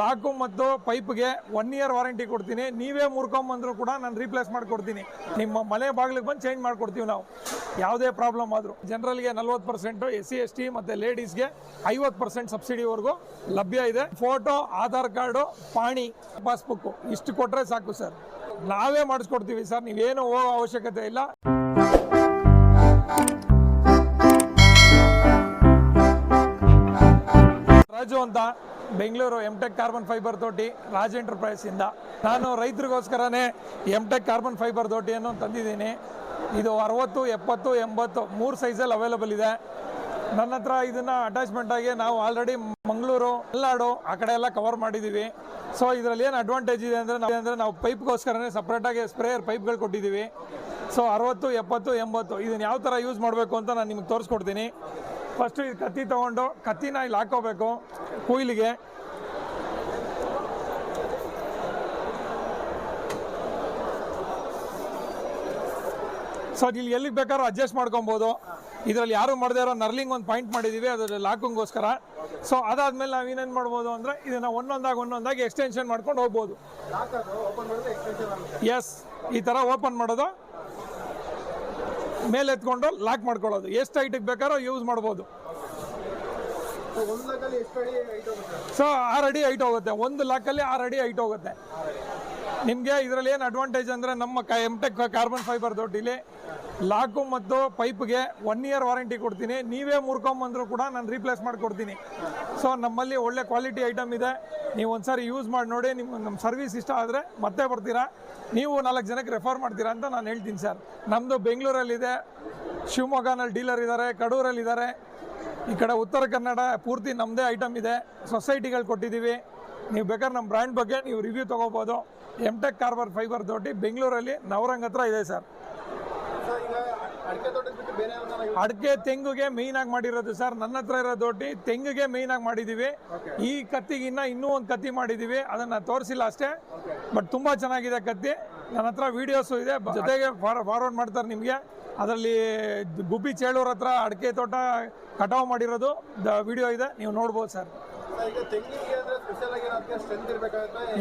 ಲಾಕು ಮತ್ತು ಪೈಪ್ಗೆ one year warranty ಕೊಡ್ತೀನಿ. ನೀವೇ ಮುರ್ಕೊಂಬಂದ್ರು ಕೂಡ ನಾನು ರೀಪ್ಲೇಸ್ ಮಾಡಿಕೊಡ್ತೀನಿ. ನಿಮ್ಮ ಮನೆ ಬಾಗಿಲಿಗೆ ಬಂದು ಚೇಂಜ್ ಮಾಡಿಕೊಡ್ತೀವಿ ನಾವು. ಯಾವುದೇ ಪ್ರಾಬ್ಲಮ್ ಆದರೂ. ಜನರಲ್ಗೆ ನಲ್ವತ್ತು percent S C, S T ಮತ್ತು ಲೇಡೀಸ್ಗೆ ಐವತ್ತು ಪರ್ಸೆಂಟ್ ಸಬ್ಸಿಡಿವರೆಗೂ ಲಭ್ಯ ಇದೆ. ಫೋಟೋ ಆಧಾರ್ ಕಾರ್ಡು, ಪಾಣಿ, ಪಾಸ್ಬುಕ್ಕು. ಇಷ್ಟು ಕೊಟ್ಟರೆ ಸಾಕು ಸರ್. ನಾವೇ ಮಾಡಿಸ್ಕೊಡ್ತೀವಿ ಸರ್. ನೀವೇನು ಹೋಗೋ ಅವಶ್ಯಕತೆ ಇಲ್ಲ. ರಾಜು ಅಂತ Bengaluru Mtech tech carbon fibre ತೋಟಿ ರಾಜ್ ಎಂಟರ್ಪ್ರೈಸ್ ಇಂದ. ನಾನು ರೈತರಿಗೋಸ್ಕರನೇ ಎಂಟೆಕ್ ಟೆಕ್ ಕಾರ್ಬನ್ ಫೈಬರ್ ತೋಟಿಯನ್ನು ತಂದಿದ್ದೀನಿ. ಇದು ಅರವತ್ತು, ಎಪ್ಪತ್ತು, ಎಂಬತ್ತು, ಮೂರು ಸೈಜಲ್ಲಿ ಅವೈಲಬಲ್ ಇದೆ. ನನ್ನ ಹತ್ರ ಇದನ್ನ ಅಟ್ಯಾಚ್ಮೆಂಟ್ ಆಗಿ ನಾವು ಆಲ್ರೆಡಿ ಮಂಗಳೂರು ಮಲ್ನಾಡು ಆ ಕಡೆ ಎಲ್ಲ ಕವರ್ ಮಾಡಿದ್ದೀವಿ ಸೊ ಇದರಲ್ಲಿ ಏನು ಅಡ್ವಾಂಟೇಜ್ ಇದೆ ಅಂದರೆ ನಾವು ಅಂದರೆ ನಾವು ಪೈಪ್ಗೋಸ್ಕರನೇ ಸಪ್ರೇಟಾಗಿ ಸ್ಪ್ರೇಯರ್ ಪೈಪ್ಗಳು ಕೊಟ್ಟಿದ್ದೀವಿ ಸೊ ಅರವತ್ತು, ಎಪ್ಪತ್ತು, ಎಂಬತ್ತು, ಇದನ್ನ ಯಾವ ಥರ ಯೂಸ್ ಮಾಡಬೇಕು ಅಂತ ನಾನು ನಿಮ್ಗೆ ತೋರಿಸ್ಕೊಡ್ತೀನಿ. ಫಸ್ಟು ಇದು ಕತ್ತಿ ತೊಗೊಂಡು ಕತ್ತಿನ ಇಲ್ಲಿ ಹಾಕೋಬೇಕು ಕುಯ್ಲಿಗೆ. ಸೊ ಇಲ್ಲಿ ಎಲ್ಲಿಗೆ ಬೇಕಾದ್ರೂ ಅಡ್ಜಸ್ಟ್ ಮಾಡ್ಕೊಬೋದು. ಇದರಲ್ಲಿ ಯಾರು ಮಾಡದೇ ಇರೋ ನರ್ಲಿಂಗ್ ಒಂದು ಪಾಯಿಂಟ್ ಮಾಡಿದ್ದೀವಿ ಅದರ ಹಾಕೋಂಗೋಸ್ಕರ. ಸೊ ಅದಾದ್ಮೇಲೆ ನಾವು ಏನೇನು ಮಾಡ್ಬೋದು ಅಂದರೆ ಇದನ್ನು ಒಂದೊಂದಾಗಿ ಒಂದೊಂದಾಗಿ ಎಕ್ಸ್ಟೆನ್ಷನ್ ಮಾಡ್ಕೊಂಡು ಹೋಗ್ಬೋದು. ಎಸ್ ಈ ಥರ ಓಪನ್ ಮಾಡೋದು. ಮೇಲೆ ಎತ್ಕೊಂಡು ಲಾಕ್ ಮಾಡ್ಕೊಳ್ಳೋದು. ಎಷ್ಟು ಹೈಟಿಗೆ ಬೇಕಾದ್ರೂ ಯೂಸ್ ಮಾಡ್ಬೋದು. ಸೊ ಆರು ಅಡಿ ಹೈಟ್ ಹೋಗುತ್ತೆ. ಒಂದು ಲಾಕಲ್ಲಿ ಆರು ಅಡಿ ಹೈಟ್ ಹೋಗುತ್ತೆ. ನಿಮಗೆ ಇದರಲ್ಲಿ ಏನು ಅಡ್ವಾಂಟೇಜ್ ಅಂದರೆ ನಮ್ಮ ಎಂಟೆಕ್ ಕಾರ್ಬನ್ ಫೈಬರ್ ದೊಡ್ಡಿಲಿ ಲಾಕು ಮತ್ತು ಪೈಪ್ಗೆ ಒನ್ ಇಯರ್ ವಾರಂಟಿ ಕೊಡ್ತೀನಿ. ನೀವೇ ಮುರ್ಕೊಂಬಂದ್ರು ಕೂಡ ನಾನು ರೀಪ್ಲೇಸ್ ಮಾಡಿಕೊಡ್ತೀನಿ. ಸೊ ನಮ್ಮಲ್ಲಿ ಒಳ್ಳೆ ಕ್ವಾಲಿಟಿ ಐಟಮ್ ಇದೆ. ನೀವು ಒಂದ್ಸಾರಿ ಯೂಸ್ ಮಾಡಿ ನೋಡಿ ನಿಮ್ಮ ನಮ್ಮ ಸರ್ವಿಸ್ ಇಷ್ಟ ಆದರೆ ಮತ್ತೆ ಬರ್ತೀರಾ. ನೀವು ನಾಲ್ಕು ಜನಕ್ಕೆ ರೆಫರ್ ಮಾಡ್ತೀರಾ ಅಂತ ನಾನು ಹೇಳ್ತೀನಿ ಸರ್ ನಮ್ಮದು ಬೆಂಗಳೂರಲ್ಲಿದೆ. ಶಿವಮೊಗ್ಗನಲ್ಲಿ ಡೀಲರ್ ಇದ್ದಾರೆ ಕಡೂರಲ್ಲಿದ್ದಾರೆ ಈ ಕಡೆ ಉತ್ತರ ಕನ್ನಡ ಪೂರ್ತಿ ನಮ್ಮದೇ ಐಟಮ್ ಇದೆ. ಸೊಸೈಟಿಗಳು ಕೊಟ್ಟಿದ್ದೀವಿ ನೀವು ಬೇಕಾದ್ರೆ ನಮ್ಮ ಬ್ರ್ಯಾಂಡ್ ಬಗ್ಗೆ ನೀವು ರಿವ್ಯೂ ತೊಗೋಬೋದು. ಎಂ ಟೆಕ್ ಕಾರ್ಬರ್ ಫೈಬರ್ ದೊಡ್ಡಿ ಬೆಂಗಳೂರಲ್ಲಿ ನವರಂಗ್ ಹತ್ರ ಇದೆ ಸರ್. ಅಡಿಕೆ ತೆಂಗುಗೆ ಮೇಯ್ನ್ ಆಗಿ ಮಾಡಿರೋದು ಸರ್. ನನ್ನ ಹತ್ರ ಇರೋ ದೊಡ್ಡಿ ತೆಂಗಿಗೆ ಮೇಯ್ನ್ ಆಗಿ ಮಾಡಿದ್ದೀವಿ ಈ ಕತ್ತಿಗಿನ್ನ ಇನ್ನೂ ಒಂದು ಕತ್ತಿ ಮಾಡಿದ್ದೀವಿ ಅದನ್ನ ತೋರಿಸಿಲ್ಲ ಅಷ್ಟೇ. ಬಟ್ ತುಂಬಾ ಚೆನ್ನಾಗಿದೆ ಕತ್ತಿ. ನನ್ನ ಹತ್ರ ವಿಡಿಯೋಸು ಇದೆ. ಜೊತೆಗೆ ಫಾರ್ವರ್ಡ್ ಮಾಡ್ತಾರೆ ನಿಮಗೆ. ಅದರಲ್ಲಿ ಗುಬ್ಬಿ ಚೇಳೂರ್ ಹತ್ರ ಅಡಿಕೆ ತೋಟ ಕಟಾವು ಮಾಡಿರೋದು. ವಿಡಿಯೋ ಇದೆ. ನೀವು ನೋಡ್ಬೋದು ಸರ್.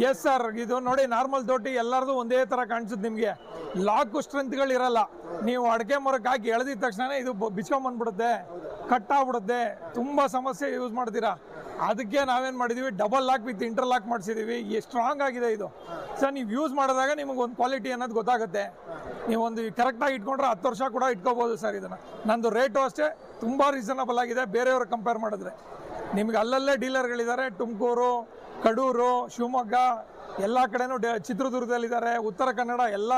ಎಸ್ ಸರ್ ಇದು ನೋಡಿ ನಾರ್ಮಲ್ ದೊಡ್ಡಿ ಎಲ್ಲರದು ಒಂದೇ ಥರ ಕಾಣಿಸುತ್ತೆ ನಿಮಗೆ. ಲಾಕ್ ಸ್ಟ್ರೆಂತ್ಗಳು ಇರಲ್ಲ. ನೀವು ಅಡಿಕೆ ಮರಕ್ಕೆ ಹಾಕಿ ಎಳೆದಿದ ತಕ್ಷಣ ಇದು ಬಿಚ್ಕೊಂಬಂದ್ಬಿಡುತ್ತೆ ಕಟ್ ಆಗ್ಬಿಡುತ್ತೆ. ತುಂಬ ಸಮಸ್ಯೆ ಯೂಸ್ ಮಾಡ್ತೀರಾ? ಅದಕ್ಕೆ ನಾವೇನು ಮಾಡಿದ್ದೀವಿ double lock with interlock ಮಾಡಿಸಿದ್ದೀವಿ ಸ್ಟ್ರಾಂಗ್ ಆಗಿದೆ ಇದು. ಸರ್ ನೀವು ಯೂಸ್ ಮಾಡಿದಾಗ ನಿಮಗೆ ಒಂದು ಕ್ವಾಲಿಟಿ ಅನ್ನೋದು ಗೊತ್ತಾಗುತ್ತೆ. ನೀವು ಒಂದು ಕರೆಕ್ಟಾಗಿ ಇಟ್ಕೊಂಡ್ರೆ ಹತ್ತು ವರ್ಷ ಕೂಡ ಇಟ್ಕೋಬೋದು ಸರ್ ಇದನ್ನು. ನಂದು ರೇಟು ಅಷ್ಟೇ. ತುಂಬ ರೀಸನಬಲ್ ಆಗಿದೆ. ಬೇರೆಯವ್ರ ಕಂಪೇರ್ ಮಾಡಿದ್ರೆ. ನಿಮ್ಗೆ ಅಲ್ಲಲ್ಲೇ ಡೀಲರ್ಗಳಿದ್ದಾರೆ. ತುಮಕೂರು, ಕಡೂರು, ಶಿವಮೊಗ್ಗ, ಎಲ್ಲ ಕಡೆನೂ ಡ ಚಿತ್ರದುರ್ಗದಲ್ಲಿದ್ದಾರೆ. ಉತ್ತರ ಕನ್ನಡ ಎಲ್ಲ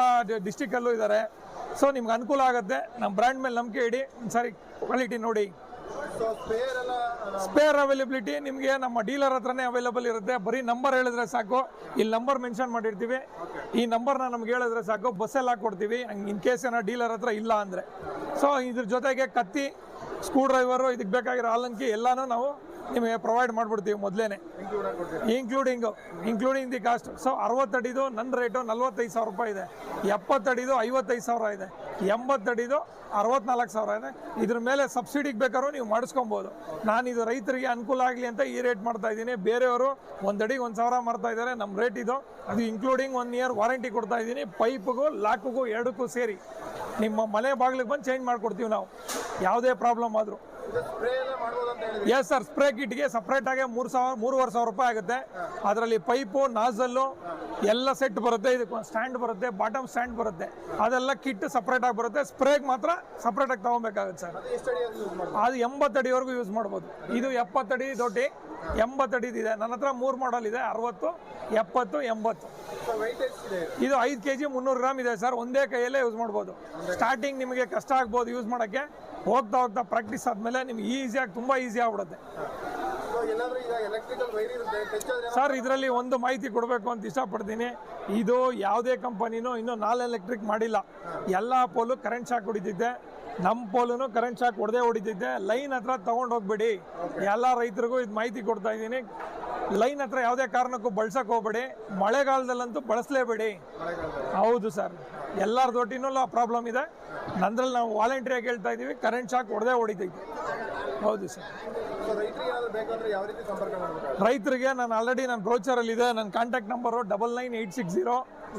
ಡಿಸ್ಟಿಕಲ್ಲೂ ಇದ್ದಾರೆ. ಸೊ ನಿಮ್ಗೆ ಅನುಕೂಲ ಆಗುತ್ತೆ. ನಮ್ಮ ಬ್ರ್ಯಾಂಡ್ ಮೇಲೆ ನಂಬಿಕೆ ಇಡಿ. ಸರಿ ಕ್ವಾಲಿಟಿ ನೋಡಿ. ಸ್ಪೇರ್ ಅವೈಲಬಿಲಿಟಿ ನಿಮಗೆ ನಮ್ಮ ಡೀಲರ್ ಹತ್ರನೇ ಅವೈಲಬಲ್ ಇರುತ್ತೆ. ಬರೀ ನಂಬರ್ ಹೇಳಿದ್ರೆ ಸಾಕು. ಇಲ್ಲಿ ನಂಬರ್ ಮೆನ್ಷನ್ ಮಾಡಿರ್ತೀವಿ. ಈ ನಂಬರ್ನ ನಮ್ಗೆ ಹೇಳಿದ್ರೆ ಸಾಕು. ಬಸ್ಸಲ್ಲಿ ಹಾಕ್ಕೊಡ್ತೀವಿ ಇನ್ ಕೇಸ್ ಏನೋ ಡೀಲರ್ ಹತ್ರ ಇಲ್ಲ ಅಂದರೆ. ಸೊ ಇದ್ರ ಜೊತೆಗೆ ಕತ್ತಿ ಸ್ಕ್ರೂ ಡ್ರೈವರು ಇದಕ್ಕೆ ಬೇಕಾಗಿರೋ ಆಲಂಕಿ ಎಲ್ಲನೂ ನಾವು ನಿಮಗೆ ಪ್ರೊವೈಡ್ ಮಾಡಿಬಿಡ್ತೀವಿ ಮೊದಲೇ? Including including the cost so ಅರವತ್ತಡಿದು ನನ್ನ ರೇಟು ನಲ್ವತ್ತೈದು ಸಾವಿರ ರೂಪಾಯಿ ಇದೆ. ಎಪ್ಪತ್ತಡಿದು ಐವತ್ತೈದು ಸಾವಿರ ಇದೆ. ಎಂಬತ್ತಡಿದು ಅರವತ್ನಾಲ್ಕು ಸಾವಿರ ಇದೆ. ಇದ್ರ ಮೇಲೆ ಸಬ್ಸಿಡಿಗೆ ಬೇಕಾದ್ರೂ ನೀವು ಮಾಡಿಸ್ಕೊಬೋದು. ನಾನು ಇದು ರೈತರಿಗೆ ಅನುಕೂಲ ಆಗಲಿ ಅಂತ ಈ ರೇಟ್ ಮಾಡ್ತಾ ಇದ್ದೀನಿ. ಬೇರೆಯವರು ಒಂದು ಅಡಿಗೆ ಒಂದು ಸಾವಿರ ಮಾಡ್ತಾ ಇದ್ದಾರೆ. ನಮ್ಮ ರೇಟ್ ಇದು. ಅದು ಇನ್ಕ್ಲೂಡಿಂಗ್ ಒನ್ ಇಯರ್ ವಾರಂಟಿ ಕೊಡ್ತಾ ಇದ್ದೀನಿ. ಪೈಪ್ಗೂ, ಲಾಕ್ಗೂ ಎರಡಕ್ಕೂ ಸೇರಿ. ನಿಮ್ಮ ಮನೆ ಬಾಗಿಲಿಗೆ ಬಂದು ಚೇಂಜ್ ಮಾಡಿಕೊಡ್ತೀವಿ ನಾವು. ಯಾವುದೇ ಪ್ರಾಬ್ಲಮ್ ಆದರೂ. ಎಸ್ ಸರ್ ಸ್ಪ್ರೇ ಕಿಟ್ಗೆ ಸಪ್ರೇಟಾಗಿ ಮೂರು ಸಾವಿರ ಮೂರುವರೆ ಸಾವಿರ ರೂಪಾಯಿ ಆಗುತ್ತೆ. ಅದರಲ್ಲಿ ಪೈಪು ನಾಸಲ್ಲು ಎಲ್ಲ ಸೆಟ್ ಬರುತ್ತೆ. ಇದಕ್ಕೆ ಸ್ಟ್ಯಾಂಡ್ ಬರುತ್ತೆ ಬಾಟಮ್ ಸ್ಟ್ಯಾಂಡ್ ಬರುತ್ತೆ. ಅದೆಲ್ಲ ಕಿಟ್ ಸಪ್ರೇಟಾಗಿ ಬರುತ್ತೆ. ಸ್ಪ್ರೇಗೆ ಮಾತ್ರ ಸಪ್ರೇಟಾಗಿ ತೊಗೊಬೇಕಾಗುತ್ತೆ ಸರ್ ಅದು ಎಂಬತ್ತಡಿವರೆಗೂ ಯೂಸ್ ಮಾಡ್ಬೋದು? ಇದು ಎಪ್ಪತ್ತಡಿ ದೊಡ್ಡಿ ಎಂಬತ್ತಡಿದಿದೆ ನನ್ನ ಹತ್ರ ಮೂರು ಮಾಡಲ್ ಇದೆ ಅರವತ್ತು ಎಪ್ಪತ್ತು ಎಂಬತ್ತು. ಇದು? ಐದು ಕೆ ಜಿ ಮುನ್ನೂರು ಗ್ರಾಮ್ ಇದೆ ಸರ್ ಒಂದೇ ಕೈಯಲ್ಲೇ ಯೂಸ್ ಮಾಡ್ಬೋದು. ಸ್ಟಾರ್ಟಿಂಗ್ ನಿಮಗೆ ಕಷ್ಟ ಆಗ್ಬೋದು ಯೂಸ್ ಮಾಡೋಕ್ಕೆ. ಹೋಗ್ತಾ ಹೋಗ್ತಾ ಪ್ರಾಕ್ಟೀಸ್ ಆದಮೇಲೆ ನಿಮ್ಗೆ ಈಸಿಯಾಗಿ ತುಂಬ ಈಸಿ ಆಗ್ಬಿಡುತ್ತೆ. ಸರ್ ಇದರಲ್ಲಿ ಒಂದು ಮಾಹಿತಿ ಕೊಡಬೇಕು ಅಂತ ಇಷ್ಟಪಡ್ತೀನಿ. ಇದು ಯಾವುದೇ ಕಂಪನಿನೂ ಇನ್ನೂ ನಾಲ್ ಎಲೆಕ್ಟ್ರಿಕ್ ಮಾಡಿಲ್ಲ. ಎಲ್ಲ ಪೋಲು ಕರೆಂಟ್ ಶಾಕ್ ಹೊಡಿತಿದ್ದೆ ನಮ್ಮ ಪೋಲೂ ಕರೆಂಟ್ ಶಾಕ್ ಹೊಡೆದೇ ಹೊಡಿತಿದ್ದೆ ಲೈನ್ ಹತ್ರ ತಗೊಂಡು ಹೋಗ್ಬೇಡಿ. ಎಲ್ಲ ರೈತರಿಗೂ ಇದು ಮಾಹಿತಿ ಕೊಡ್ತಾ ಇದ್ದೀನಿ. ಲೈನ್ ಹತ್ರ ಯಾವುದೇ ಕಾರಣಕ್ಕೂ ಬಳಸಕ್ಕೆ ಹೋಗ್ಬೇಡಿ. ಮಳೆಗಾಲದಲ್ಲಂತೂ ಬಳಸಲೇಬೇಡಿ. ಹೌದು ಸರ್ ಎಲ್ಲರ ದೊಡ್ಡಿನೂ ಆ ಪ್ರಾಬ್ಲಮ್ ಇದೆ. ನಂದ್ರಲ್ಲಿ ನಾವು ವಾಲಂಟ್ರಿಯಾಗಿ ಹೇಳ್ತಾ ಇದ್ದೀವಿ ಕರೆಂಟ್ ಶಾಕ್ ಹೊಡೆದೇ ಹೊಡಿತೈತೆ. ಹೌದು ಸರ್. ರೈತರಿಗೆ ನಾನು ಆಲ್ರೆಡಿ ನನ್ನ ಬ್ರೋಚರಲ್ಲಿ ಇದೆ ನನ್ನ contact number double nine eight six zero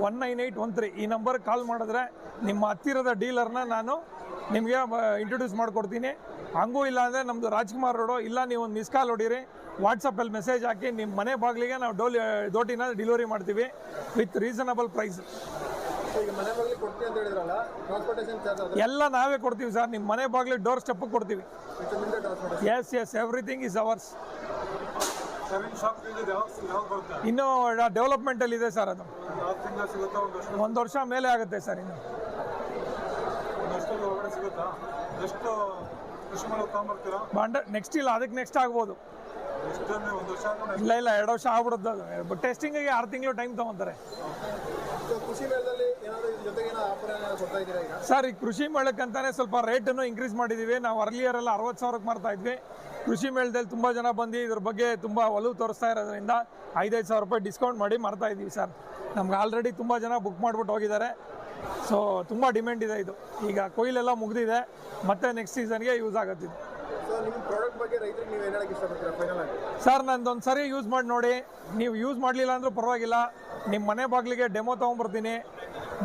one nine eight one three ಈ ನಂಬರ್ಗೆ ಕಾಲ್ ಮಾಡಿದ್ರೆ ನಿಮ್ಮ ಹತ್ತಿರದ ಡೀಲರ್ನ ನಾನು ನಿಮಗೆ ಇಂಟ್ರೊಡ್ಯೂಸ್ ಮಾಡಿಕೊಡ್ತೀನಿ. ಹಂಗೂ ಇಲ್ಲ ಅಂದರೆ ನಮ್ಮದು ರಾಜ್ಕುಮಾರ್ ರೋಡು ಇಲ್ಲ ನೀವು ಒಂದು ಮಿಸ್ ಕಾಲ್ ಹೊಡೀರಿ. ವಾಟ್ಸಪ್ಪಲ್ಲಿ ಮೆಸೇಜ್ ಹಾಕಿ ನಿಮ್ಮ ಮನೆ ಬಾಗಿಲಿಗೆ ನಾವು ಡೋಲಿ ದೋಟಿನ ಡೆಲಿವರಿ ಮಾಡ್ತೀವಿ ವಿತ್ ರೀಸನಬಲ್ ಪ್ರೈಸ್ ಎಲ್ಲ ನಾವೇ ಕೊಡ್ತೀವಿ ಸರ್ ನಿಮ್ಮ ಮನೆ ಬಾಗಿಲಿಗೆ ಡೋರ್ ಸ್ಟೆಪ್ ಕೊಡ್ತೀವಿ. Yes yes everything is ours ಇನ್ನು ಡೆವಲಪ್ಮೆಂಟ್ ಡೆವಲಪ್ಮೆಂಟಲ್ಲಿ ಇದೆ ಸರ್ ಅದು. ಯಾವ ತಿಂಗಳು ಸಿಗುತ್ತಾ ಒಂದು ವರ್ಷ? ಒಂದು ವರ್ಷ ಮೇಲೆ ಆಗುತ್ತೆ ಸರ್ ಇನ್ನು. ನೆಕ್ಸ್ಟ್ ಇಲ್ಲ ಅದಕ್ಕೆ ನೆಕ್ಸ್ಟ್ ಆಗ್ಬೋದು. ಎಷ್ಟು ಅಂದ್ರೆ ಒಂದು ವರ್ಷ ಆದ್ಮೇಲೆ ಇಲ್ಲ ಇಲ್ಲ ಎರಡು ವರ್ಷ ಆಗ್ಬಿಡುತ್ತೆ ಅದು. ಟೆಸ್ಟಿಂಗಿಗೆ ಆರು ತಿಂಗಳು ಟೈಮ್ ತೊಗೊತಾರೆ. ಈಗ ಸರ್ ಈ ಕೃಷಿ ಮೇಳಕ್ಕಂತಾನೆ ಸ್ವಲ್ಪ ರೇಟನ್ನು ಇನ್ಕ್ರೀಸ್ ಮಾಡಿದ್ದೀವಿ ನಾವು ಅರ್ಲಿಯರ್ ಎಲ್ಲ ಅರವತ್ತು ಸಾವಿರಕ್ಕೆ ಮಾಡ್ತಾ ಇದ್ವಿ. ಕೃಷಿ ಮೇಳದಲ್ಲಿ ತುಂಬ ಜನ ಬಂದು ಇದ್ರ ಬಗ್ಗೆ ತುಂಬ ಒಲವು ತೋರಿಸ್ತಾ ಇರೋದ್ರಿಂದ ಐದೈದು ಸಾವಿರ ರೂಪಾಯಿ ಡಿಸ್ಕೌಂಟ್ ಮಾಡಿ ಮಾಡ್ತಾ ಇದ್ದೀವಿ ಸರ್. ನಮ್ಗೆ ಆಲ್ರೆಡಿ ತುಂಬ ಜನ ಬುಕ್ ಮಾಡಿಬಿಟ್ಟು ಹೋಗಿದ್ದಾರೆ. ಸೊ ತುಂಬ ಡಿಮ್ಯಾಂಡ್ ಇದೆ ಇದು. ಈಗ ಕೊಯ್ಲೆಲ್ಲ ಮುಗಿದಿದೆ. ಮತ್ತೆ ನೆಕ್ಸ್ಟ್ ಸೀಸನ್ಗೆ ಯೂಸ್ ಆಗುತ್ತೆ ಸರ್ ನಂದೊಂದು ಸರಿ ಯೂಸ್ ಮಾಡಿ ನೋಡಿ. ನೀವು ಯೂಸ್ ಮಾಡಲಿಲ್ಲ ಅಂದರೂ ಪರವಾಗಿಲ್ಲ. ನಿಮ್ಮ ಮನೆ ಬಾಗಿಲಿಗೆ ಡೆಮೋ ತೊಗೊಂಬರ್ತೀನಿ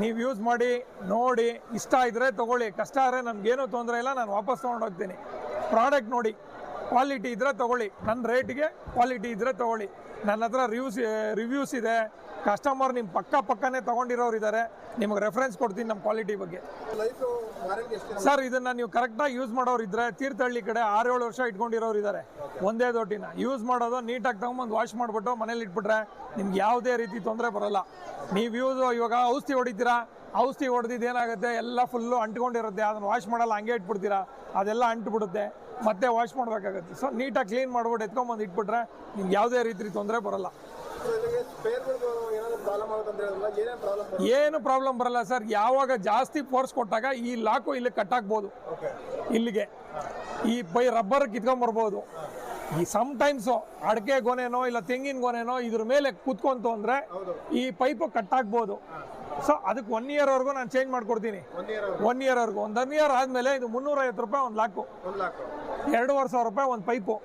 ನೀವು ಯೂಸ್ ಮಾಡಿ, ನೋಡಿ, ಇಷ್ಟ ಇದ್ದರೆ ತೊಗೊಳ್ಳಿ. ಕಷ್ಟ ಆದರೆ ನನಗೇನು ತೊಂದರೆ ಇಲ್ಲ, ನಾನು ವಾಪಸ್ ತೊಗೊಂಡು ಹೋಗ್ತೀನಿ ಪ್ರಾಡಕ್ಟ್ ನೋಡಿ ಕ್ವಾಲಿಟಿ ಇದ್ದರೆ ತೊಗೊಳ್ಳಿ. ನನ್ನ ರೇಟಿಗೆ ಕ್ವಾಲಿಟಿ ಇದ್ದರೆ ತೊಗೊಳ್ಳಿ. ನನ್ನ ಹತ್ರ ರಿವ್ಯೂಸ್ ರಿವ್ಯೂಸ್ ಇದೆ. ಕಸ್ಟಮರ್ ನಿಮ್ಮ ಪಕ್ಕ ಪಕ್ಕನೇ ತೊಗೊಂಡಿರೋರು ಇದ್ದಾರೆ ನಿಮಗೆ ರೆಫರೆನ್ಸ್ ಕೊಡ್ತೀನಿ ನಮ್ಮ ಕ್ವಾಲಿಟಿ ಬಗ್ಗೆ. ಸರ್ ಇದನ್ನ ನೀವು ಕರೆಕ್ಟಾಗಿ ಯೂಸ್ ಮಾಡೋರು ಇದ್ರೆ ತೀರ್ಥಹಳ್ಳಿ ಕಡೆ ಆರು ಏಳು ವರ್ಷ ಇಟ್ಕೊಂಡಿರೋರು ಇದ್ದಾರೆ ಒಂದೇ ದೊಡ್ಡಿನ. ಯೂಸ್ ಮಾಡೋದು ನೀಟಾಗಿ ತಗೊಂಬಂದು ವಾಶ್ ಮಾಡಿಬಿಟ್ಟು ಮನೇಲಿ ಇಟ್ಬಿಟ್ರೆ ನಿಮ್ಗೆ ಯಾವುದೇ ರೀತಿ ತೊಂದರೆ ಬರೋಲ್ಲ. ನೀವು ಯೂಸ್ ಇವಾಗ ಔಷಧಿ ಹೊಡಿತೀರಾ? ಔಷಧಿ ಹೊಡೆದಿದ್ದು ಏನಾಗುತ್ತೆ? ಎಲ್ಲ ಫುಲ್ಲು ಅಂಟ್ಕೊಂಡಿರುತ್ತೆ. ಅದನ್ನು ವಾಶ್ ಮಾಡಲ್ಲ ಹಂಗೆ ಇಟ್ಬಿಡ್ತೀರಾ? ಅದೆಲ್ಲ ಅಂಟ್ಬಿಡುತ್ತೆ. ಮತ್ತೆ ವಾಶ್ ಮಾಡಬೇಕಾಗುತ್ತೆ. ಸೊ ನೀಟಾಗಿ ಕ್ಲೀನ್ ಮಾಡ್ಬಿಟ್ಟು ಎತ್ಕೊಂಬಂದು ಇಟ್ಬಿಟ್ರೆ ನಿಮ್ಗೆ ಯಾವುದೇ ರೀತಿ ತೊಂದರೆ ಬರಲ್ಲ. ಏನು ಪ್ರಾಬ್ಲಮ್ ಬರಲ್ಲ ಸರ್ ಯಾವಾಗ ಜಾಸ್ತಿ ಫೋರ್ಸ್ ಕೊಟ್ಟಾಗ ಈ ಲಾಕು ಇಲ್ಲಿ ಕಟ್ ಆಗ್ಬೋದು. ಇಲ್ಲಿಗೆ. ಈ ಬೈ ರಬ್ಬರ್ ಕಿತ್ಕೊಂಡ್ಬರ್ಬೋದು ಈ ಸಮ್ ಟೈಮ್ಸು ಅಡಿಕೆ ಗೊನೆನೋ ಇಲ್ಲ ತೆಂಗಿನ ಗೊನೆನೋ ಇದ್ರ ಮೇಲೆ ಕೂತ್ಕೊಂತು ಅಂದ್ರೆ ಈ ಪೈಪು ಕಟ್ ಆಗ್ಬೋದು. ಸೊ ಅದಕ್ಕೆ ಒನ್ ಇಯರ್ವರೆಗೂ ನಾನು ಚೇಂಜ್ ಮಾಡ್ಕೊಡ್ತೀನಿ. ಒನ್ ಇಯರ್ ಇಯರ್ವರೆಗೂ ಒಂದು ಒನ್ ಇಯರ್ ಆದಮೇಲೆ ಇದು ಮುನ್ನೂರೈವತ್ತು ರೂಪಾಯಿ ಒಂದು ಲಾಕ್ ಎರಡೂವರೆ ಸಾವಿರ ರೂಪಾಯಿ ಒಂದು ಪೈಪು.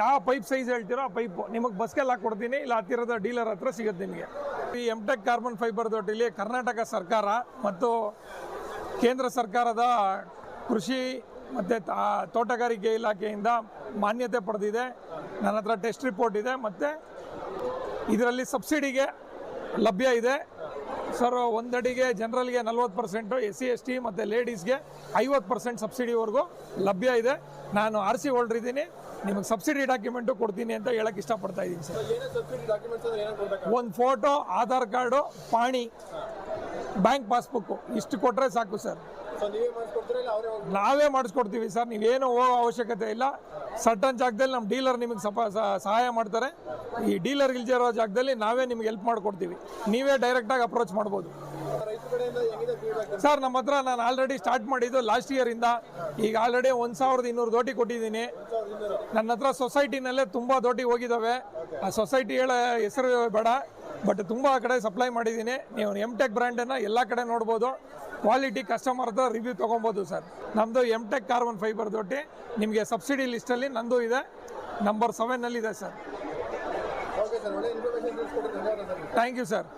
ಯಾವ ಪೈಪ್ ಸೈಜ್ ಹೇಳ್ತೀರೋ ಆ ಪೈಪು. ನಿಮಗೆ ಬಸ್ಗೆಲ್ಲ ಕೊಡ್ತೀನಿ ಇಲ್ಲ ಹತ್ತಿರದ ಡೀಲರ್ ಹತ್ರ ಸಿಗುತ್ತೆ ನಿಮಗೆ. ಈ ಎಮ್ಟೆಕ್ ಕಾರ್ಬನ್ ಫೈಬರ್ ದೊಡ್ಡಿಲಿ ಕರ್ನಾಟಕ ಸರ್ಕಾರ ಮತ್ತು ಕೇಂದ್ರ ಸರ್ಕಾರದ ಕೃಷಿ ಮತ್ತು ತೋಟಗಾರಿಕೆ ಇಲಾಖೆಯಿಂದ ಮಾನ್ಯತೆ ಪಡೆದಿದೆ. ನನ್ನ ಹತ್ರ ಟೆಸ್ಟ್ ರಿಪೋರ್ಟ್ ಇದೆ ಮತ್ತು ಇದರಲ್ಲಿ ಸಬ್ಸಿಡಿಗೆ ಲಭ್ಯ ಇದೆ. ಸರ್ ಒಂದಡಿಗೆ ಜನರಲ್ಗೆ ನಲ್ವತ್ತು percent S C S T ಮತ್ತು ಲೇಡೀಸ್ಗೆ ಐವತ್ತು ಪರ್ಸೆಂಟ್ ಸಬ್ಸಿಡಿವರೆಗೂ ಲಭ್ಯ ಇದೆ. ನಾನು ಆರ್ ಸಿ ಹೋಲ್ಡ್ರ್ ಇದ್ದೀನಿ. ನಿಮಗೆ ಸಬ್ಸಿಡಿ ಡಾಕ್ಯುಮೆಂಟು ಕೊಡ್ತೀನಿ ಅಂತ ಹೇಳಕ್ಕೆ ಇಷ್ಟಪಡ್ತಾ ಇದ್ದೀನಿ ಸರ್. ಒಂದು ಫೋಟೋ ಆಧಾರ್ ಕಾರ್ಡು ಪಾಣಿ ಬ್ಯಾಂಕ್ ಪಾಸ್ಬುಕ್ಕು. ಇಷ್ಟು ಕೊಟ್ಟರೆ ಸಾಕು ಸರ್. ನೀವೇ ಮಾಡಿಸ್ಕೊಡ್ತೀವಿ ಸರ್ ನೀವೇನು ಹೋಗೋ ಅವಶ್ಯಕತೆ ಇಲ್ಲ. ಸಟನ್ ಜಾಗದಲ್ಲಿ ನಮ್ಮ ಡೀಲರ್ ನಿಮಗೆ ಸಪ ಸಹಾಯ ಮಾಡ್ತಾರೆ. ಈ ಡೀಲರ್ ಇಲ್ದೇ ಇರೋ ಜಾಗದಲ್ಲಿ ನಾವೇ ನಿಮ್ಗೆ ಹೆಲ್ಪ್ ಮಾಡಿಕೊಡ್ತೀವಿ. ನೀವೇ ಡೈರೆಕ್ಟಾಗಿ ಅಪ್ರೋಚ್ ಮಾಡ್ಬೋದು. ಸರ್ ನಮ್ಮ ಹತ್ರ ನಾನು ಆಲ್ರೆಡಿ ಸ್ಟಾರ್ಟ್ ಮಾಡಿದ್ದು ಲಾಸ್ಟ್ ಇಯರಿಂದ ಈಗ ಆಲ್ರೆಡಿ ಒಂದು ಸಾವಿರದ ಇನ್ನೂರು ದೋಟಿ ಕೊಟ್ಟಿದ್ದೀನಿ. ನನ್ನ ಹತ್ರ ಸೊಸೈಟಿನಲ್ಲೇ ತುಂಬ ದೋಟಿ ಹೋಗಿದ್ದಾವೆ. ಆ ಸೊಸೈಟಿ ಹೇಳ ಹೆಸರು ಬೇಡ. ಬಟ್ ತುಂಬ ಕಡೆ ಸಪ್ಲೈ ಮಾಡಿದ್ದೀನಿ. ನೀವು ಎಂ ಟೆಕ್ ಬ್ರ್ಯಾಂಡನ್ನು ಎಲ್ಲ ಕಡೆ ನೋಡ್ಬೋದು. ಕ್ವಾಲಿಟಿ ಕಸ್ಟಮರ್ ಹತ್ರ ರಿವ್ಯೂ ತೊಗೊಬೋದು ಸರ್. ನಮ್ಮದು ಎಂ ಟೆಕ್ ಕಾರ್ಬನ್ ಫೈಬರ್ ದೊಡ್ಡಿ ನಿಮಗೆ ಸಬ್ಸಿಡಿ ಲಿಸ್ಟಲ್ಲಿ ನಂದು ಇದೆ. ನಂಬರ್ ಸೆವೆನ್ನಲ್ಲಿದೆ ಸರ್. Thank you sir.